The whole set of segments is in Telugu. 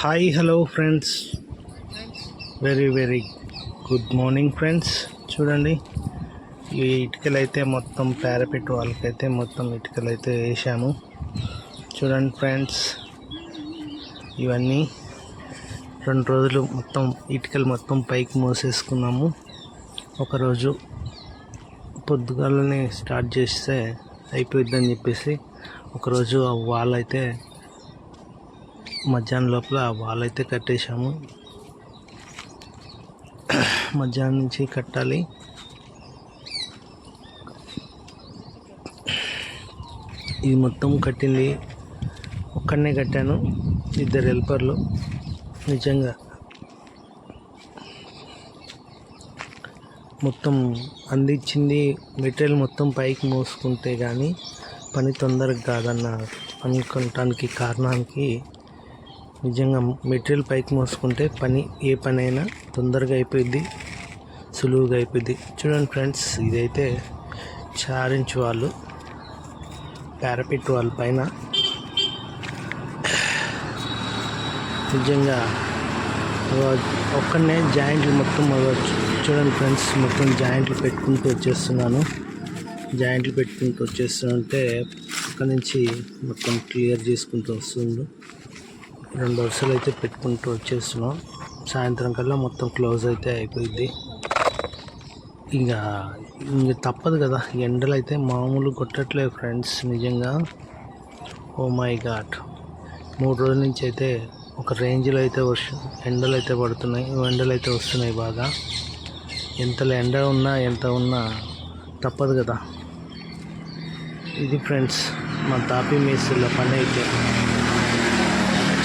Hi hello friends very very good morning friends చూడండి. ఈ ఇటుకలు అయితే మొత్తం పారాపెట్ వాళ్ళకైతే మొత్తం ఇటుకలు అయితే వేసాము. చూడండి ఫ్రెండ్స్ ఇవన్నీ రెండు రోజులు మొత్తం ఇటుకలు మొత్తం పైకి మోసేసుకున్నాము. ఒకరోజు పొద్దుగాలనే స్టార్ట్ చేస్తే అయిపోయిద్దని చెప్పేసి ఒకరోజు ఆ వాల్ అయితే మధ్యాహ్నం లోపల వాల్ అయితే కట్టేశాము. మధ్యాహ్నం నుంచి కట్టాలి. ఇది మొత్తం కట్టింది. ఒక్కడనే కట్టాను ఇద్దరు హెల్పర్లు నిజంగా మొత్తం అందించింది మెటీరియల్ మొత్తం పైకి మోసుకుంటే కానీ పని తొందరగా కాదన్న అనుకుంటానికి కారణానికి నిజంగా మెటీరియల్ పైకి మోసుకుంటే పని ఏ పని అయినా తొందరగా అయిపోయింది సులువుగా అయిపోయింది చూడండి ఫ్రెండ్స్ ఇదైతే చార్ ఇంచ్ వాళ్ళు పారాపెట్ వాళ్ళ పైన. నిజంగా ఒక్కనే జాయింట్లు మొత్తం చూడండి ఫ్రెండ్స్ మొత్తం జాయింట్లు పెట్టుకుంటూ వచ్చేస్తున్నాను. జాయింట్లు పెట్టుకుంటూ వచ్చేస్తుంటే అక్కడి నుంచి మొత్తం క్లియర్ చేసుకుంటూ వస్తుంది రెండు వరుసలు అయితే పెట్టుకుంటూ వచ్చేస్తున్నాం. సాయంత్రం కల్లా మొత్తం క్లోజ్ అయితే అయిపోయింది ఇంకా ఇంక తప్పదు కదా ఎండలు అయితే మామూలు కొట్టట్లేదు ఫ్రెండ్స్ నిజంగా. Oh my god. మూడు రోజుల నుంచి అయితే ఒక రేంజ్లో అయితే వర్షం ఎండలు అయితే పడుతున్నాయి ఎండలు అయితే వస్తున్నాయి బాగా. ఎంత ఎండ ఉన్నా ఎంత ఉన్నా తప్పదు కదా. ఇది ఫ్రెండ్స్ మా తాపీ మేస్త్రిల పని అయితే.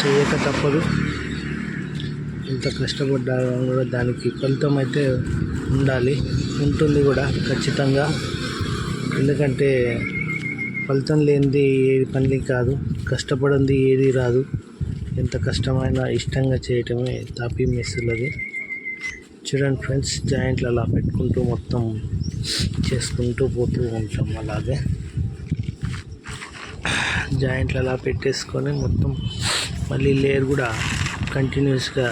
చేయక తప్పదు. ఎంత కష్టపడ్డా కూడా దానికి ఫలితం అయితే ఉండాలి. ఉంటుంది కూడా ఖచ్చితంగా. ఎందుకంటే ఫలితం లేనిది ఏది పని కాదు. కష్టపడింది ఏది రాదు. ఎంత కష్టమైన ఇష్టంగా చేయటమే తాపీ మెస్సులది చూడండి ఫ్రెండ్స్ జాయింట్లు అలా పెట్టుకుంటూ మొత్తం చేసుకుంటూ పోతూ ఉంటాం అలాగే. జాయింట్లు అలా పెట్టేసుకొని మొత్తం మళ్ళీ లేయర్ కూడా కంటిన్యూస్గా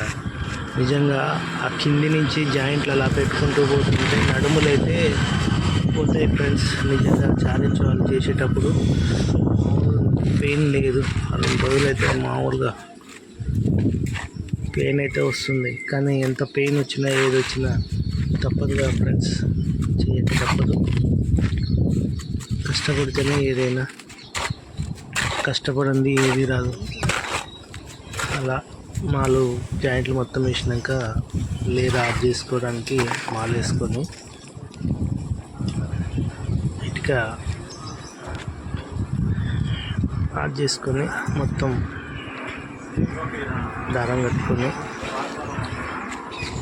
నిజంగా ఆ కింది నుంచి జాయింట్లు అలా పెట్టుకుంటూ పోతుంటే నడుములు అయితే పోతాయి ఫ్రెండ్స్ నిజంగా ఛాలెంజ్ వాళ్ళు చేసేటప్పుడు పెయిన్ లేదు. ఆ రెండు రోజులైతే మామూలుగా పెయిన్ అయితే వస్తుంది. కానీ ఎంత పెయిన్ వచ్చినా ఏది వచ్చినా తప్పదుగా ఫ్రెండ్స్ చేయక తప్పదు. కష్టపడితేనే ఏదైనా. కష్టపడింది ఏది రాదు. అలా మాలు జాయింట్లు మొత్తం వేసినాక లేదు ఆఫ్ చేసుకోవడానికి మాలు వేసుకొని ఇటుక ఆఫ్ చేసుకొని మొత్తం దారం కట్టుకొని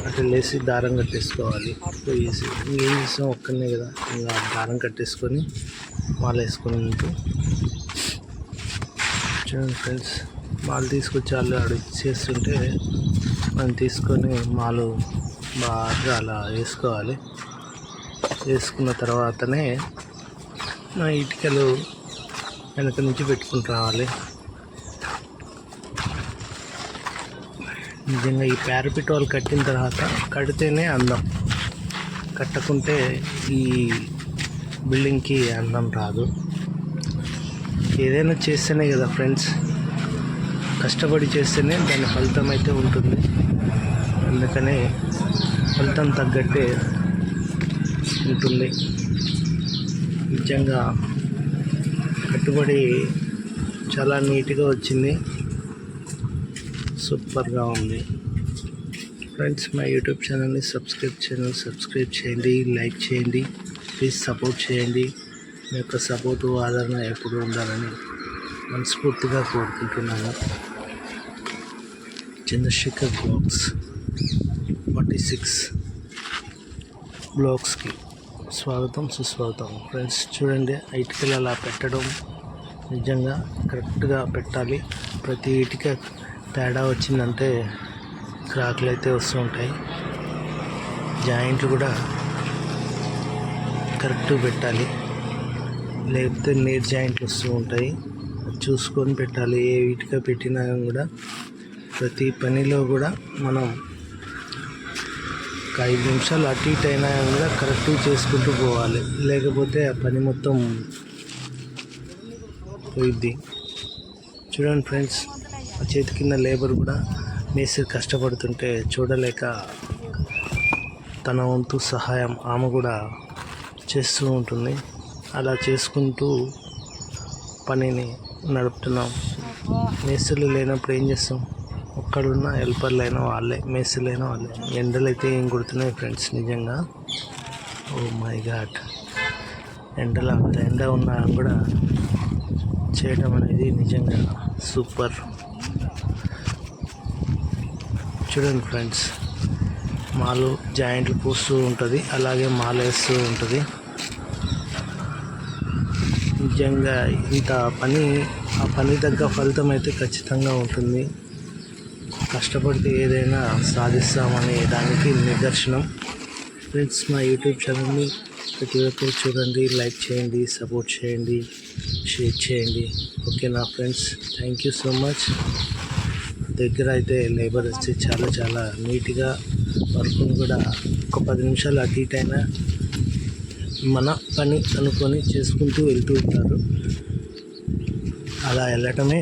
అట్లా లేసి దారం కట్టేసుకోవాలి. వేసి ఇంకేం చేసాం ఒక్కనే కదా. ఇంకా దారం కట్టేసుకొని మాల వేసుకొని ఉంటూ. చూడండి ఫ్రెండ్స్. మాలు తీసుకొచ్చి వాళ్ళు ఆడ చేస్తుంటే మనం తీసుకొని మాలు బాగా అలా వేసుకోవాలి. వేసుకున్న తర్వాతనే నా ఇటుకలు వెనక నుంచి పెట్టుకుని రావాలి. నిజంగా ఈ ప్యారపిట్ వాళ్ళు కట్టిన తర్వాత కడితేనే అందం. కట్టకుంటే ఈ బిల్డింగ్కి అందం రాదు. ఏదైనా చేస్తేనే కదా ఫ్రెండ్స్. కష్టపడి చేస్తేనే దాని ఫలితం అయితే ఉంటుంది. అందుకనే ఫలితం తగ్గట్టే ఉంటుంది. నిజంగా కట్టుబడి చాలా నీట్గా వచ్చింది. సూపర్గా ఉంది. ఫ్రెండ్స్ మా యూట్యూబ్ ఛానల్ని సబ్స్క్రైబ్ ఛానల్ సబ్స్క్రైబ్ చేయండి లైక్ చేయండి ప్లీజ్ సపోర్ట్ చేయండి. మీ యొక్క సపోర్టు ఆదరణ ఎప్పుడు ఉండాలని మనస్ఫూర్తిగా కోరుకుంటున్నాను. చంద్రశేఖర్ బ్లాగ్స్ ఫార్టీ సిక్స్ బ్లాగ్స్కి స్వాగతం సుస్వాగతం. ఫ్రెండ్స్ చూడండి ఇటుకలు అలా పెట్టడం నిజంగా కరెక్ట్గా పెట్టాలి. ప్రతి ఇటుక తేడా వచ్చిందంటే క్రాకులు అయితే వస్తూ ఉంటాయి. జాయింట్లు కూడా కరెక్ట్గా పెట్టాలి. లేకపోతే నీట్ జాయింట్లు వస్తూ ఉంటాయి. చూసుకొని పెట్టాలి. ఏ ఇటుక పెట్టినా కూడా ప్రతి పనిలో కూడా మనం ఒక ఐదు నిమిషాలు అటు ఇటు అయినా కూడా కరెక్ట్గా చేసుకుంటూ పోవాలి. లేకపోతే ఆ పని మొత్తం పోయిద్ది. చూడండి ఫ్రెండ్స్ ఆ చేతి కింద లేబర్ కూడా మేస్త్రి కష్టపడుతుంటే చూడలేక తన వంతు సహాయం ఆమె కూడా చేస్తూ ఉంటుంది. అలా చేసుకుంటూ పనిని నడుపుతున్నాం. మేస్త్రులు లేనప్పుడు ఏం చేస్తాం? ఒక్కడున్న హెల్పర్లు అయినా వాళ్ళే మేస్త్రులు అయినా వాళ్ళే. ఎండలు అయితే ఏం కొడుతున్నాయి ఫ్రెండ్స్ నిజంగా. Oh my god. ఎండలు అంత ఎండ ఉన్నా కూడా చేయటం అనేది నిజంగా సూపర్. చూడండి ఫ్రెండ్స్ మాలు జాయింట్లు పూస్తూ ఉంటుంది అలాగే మాలేస్తూ ఉంటుంది. నిజంగా ఇంత పని ఆ పని తగ్గ ఫలితం అయితే ఖచ్చితంగా ఉంటుంది. కష్టపడితే ఏదైనా సాధిస్తామనే దానికి నిదర్శనం. ఫ్రెండ్స్ మా యూట్యూబ్ ఛానల్ని ప్రతి ఒక్కరు చూడండి లైక్ చేయండి సపోర్ట్ చేయండి షేర్ చేయండి. ఓకేనా friends thank you so much దగ్గర అయితే లేబర్ వచ్చి చాలా చాలా నీట్గా వర్క్ను కూడా ఒక పది నిమిషాలు అటు ఇటు అయినా మన పని అనుకొని చేసుకుంటూ వెళ్తూ ఉంటారు. అలా వెళ్ళటమే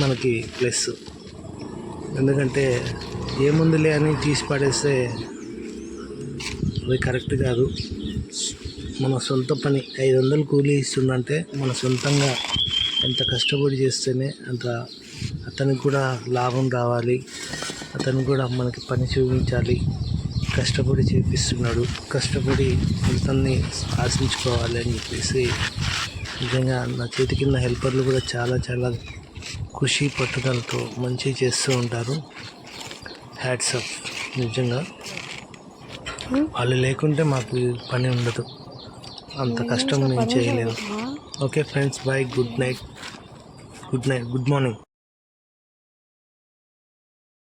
మనకి ప్లస్ ఎందుకంటే ఏముందిలే అని తీసి పడేస్తే అది కరెక్ట్ కాదు. మన సొంత పని ఐదు వందలు కూలీ ఇస్తుందంటే మన సొంతంగా ఎంత కష్టపడి చేస్తేనే అంత అతనికి కూడా లాభం రావాలి. అతను కూడా మనకి పని చూపించాలి. కష్టపడి చేపిస్తున్నాడు. కష్టపడి ఫలితాన్ని ఆశించుకోవాలి అని చెప్పేసి నిజంగా నా చేతి కింద హెల్పర్లు కూడా చాలా చాలా కృషి పట్టుదలతో మంచిగా చేస్తూ ఉంటారు. హ్యాట్స్ అప్ నిజంగా. వాళ్ళు లేకుంటే మాకు పని ఉండదు. అంత కష్టం నేను చేయలేను okay friends bye good night good night good morning